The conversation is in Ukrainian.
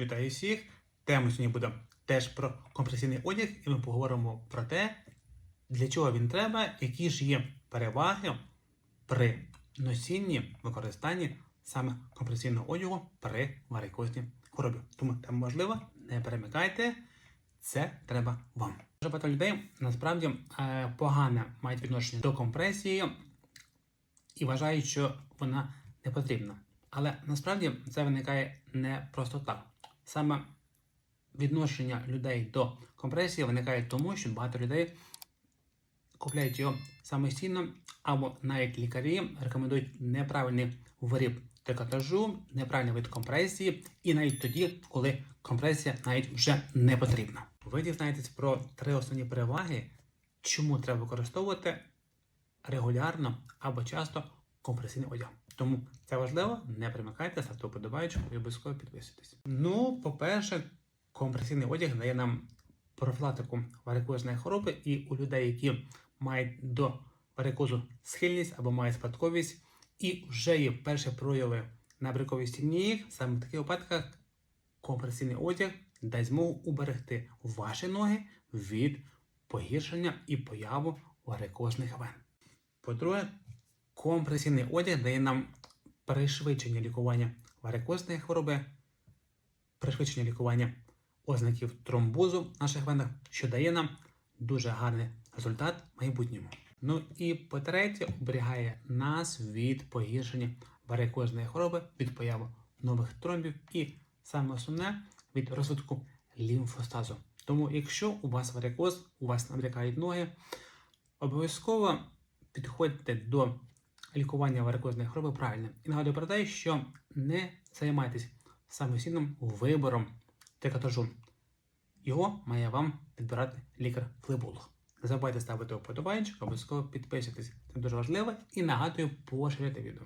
Вітаю всіх! Тема сьогодні буде теж про компресійний одяг, і ми поговоримо про те, для чого він треба, які ж є переваги при носінні, використанні саме компресійного одягу при варикозній хворобі. Тому тема важлива, не перемикайте, це треба вам. Дуже багато людей насправді е, погане мають відношення до компресії і вважають, що вона не потрібна. Але насправді це виникає не просто так. Саме відношення людей до компресії виникає тому, що багато людей купляють його самостійно, або навіть лікарі рекомендують неправильний виріб трикотажу, неправильний вид компресії, і навіть тоді, коли компресія навіть вже не потрібна. Ви дізнаєтесь про три основні переваги, чому треба використовувати регулярно або часто компресійний одяг. Тому це важливо, не примикайте, ставте вподобайку і обов'язково підписуйтесь. Ну, по-перше, компресійний одяг дає нам профілактику варикозної хвороби, і у людей, які мають до варикозу схильність або мають спадковість, і вже є перші прояви набряковості ніг, саме в таких випадках компресійний одяг дасть змогу уберегти ваші ноги від погіршення і появу варикозних вен. По-друге, компресійний одяг дає нам пришвидшення лікування варикозної хвороби, пришвидшення лікування ознаків тромбозу в наших венах, що дає нам дуже гарний результат в майбутньому. Ну і по-третє, оберігає нас від погіршення варикозної хвороби, від появи нових тромбів і саме основне від розвитку лімфостазу. Тому, якщо у вас варикоз, у вас набрякають ноги, обов'язково підходьте до лікування варикозної хвороби правильне. І нагадую про те, що не займайтесь самостійним вибором трикотажу. Його має вам підбирати лікар-флеболог. Не забувайте ставити вподобайку, обов'язково підписуйтесь. Це дуже важливо і нагадую поширити відео.